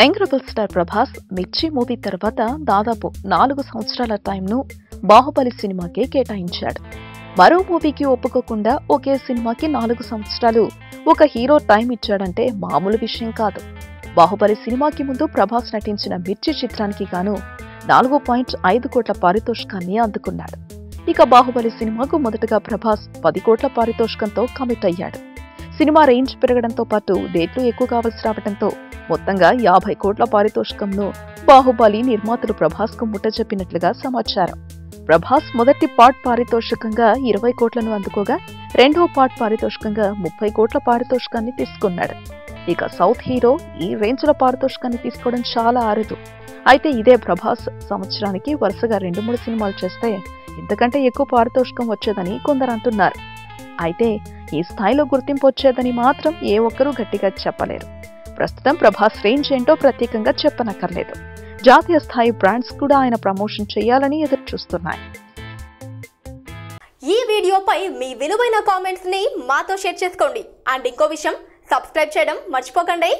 Young star Prabhas మిర్చి movie తర్వాత దాదాపు నాలుగు సంవత్సరాల టైంను బాహుబలి సినిమాకే కేటాయించాడు. మరో మూవీకి ఒప్పుకోకుండా ఒకే సినిమాకి నాలుగు సంవత్సరాలు ఒక హీరో టైం ఇచ్చాడంటే మామూలు విషయం కాదు. బాహుబలి సినిమాకి ముందు ప్రభాస్ నటించిన మిర్చి చిత్రానికి గాను నాలుగు పాయింట్ ఐదు కోట్ల పారితోషికాన్ని అందుకున్నాడు. ఇక బాహుబలి సినిమాకు మొదటగా ప్రభాస్ పది కోట్ల పారితోషికంతో కమిట్ అయ్యాడు. సినిమా రేంజ్ పెరగడంతో పాటు డేట్లు ఎక్కువ కావలసి రావడంతో మొత్తంగా యాభై కోట్ల పారితోషికంను బాహుబలి నిర్మాతలు ప్రభాస్కు ముట్టచెప్పినట్లుగా సమాచారం. ప్రభాస్ మొదటి పార్ట్ పారితోషికంగా ఇరవై కోట్లను అందుకోగా రెండో పార్ట్ పారితోషికంగా ముప్పై కోట్ల పారితోషికాన్ని తీసుకున్నాడు. ఇక సౌత్ హీరో ఈ రేంజ్ల పారితోషికాన్ని తీసుకోవడం చాలా అరుదు. అయితే ఇదే ప్రభాస్ సంవత్సరానికి వరుసగా రెండు మూడు సినిమాలు చేస్తే ఇంతకంటే ఎక్కువ పారితోషికం వచ్చేదని కొందరు అంటున్నారు. అయితే ఈ స్థాయిలో గుర్తింపు వచ్చేదని మాత్రం ఏ ఒక్కరూ గట్టిగా చెప్పలేరు. ప్రస్తుతం ప్రభాస్ రేంజ్ ఏంటో ప్రత్యేకంగా చెప్పనక్కర్లేదు. జాతీయ స్థాయి బ్రాండ్స్ కూడా ఆయన ప్రమోషన్ చేయాలని ఎదురు చూస్తున్నాయి. ఈ వీడియోపై మీ విలువైన కామెంట్స్ని మాతో షేర్ చేసుకోండి. అండ్ ఇంకో విషయం సబ్స్క్రైబ్ చేయడం మర్చిపోకండి.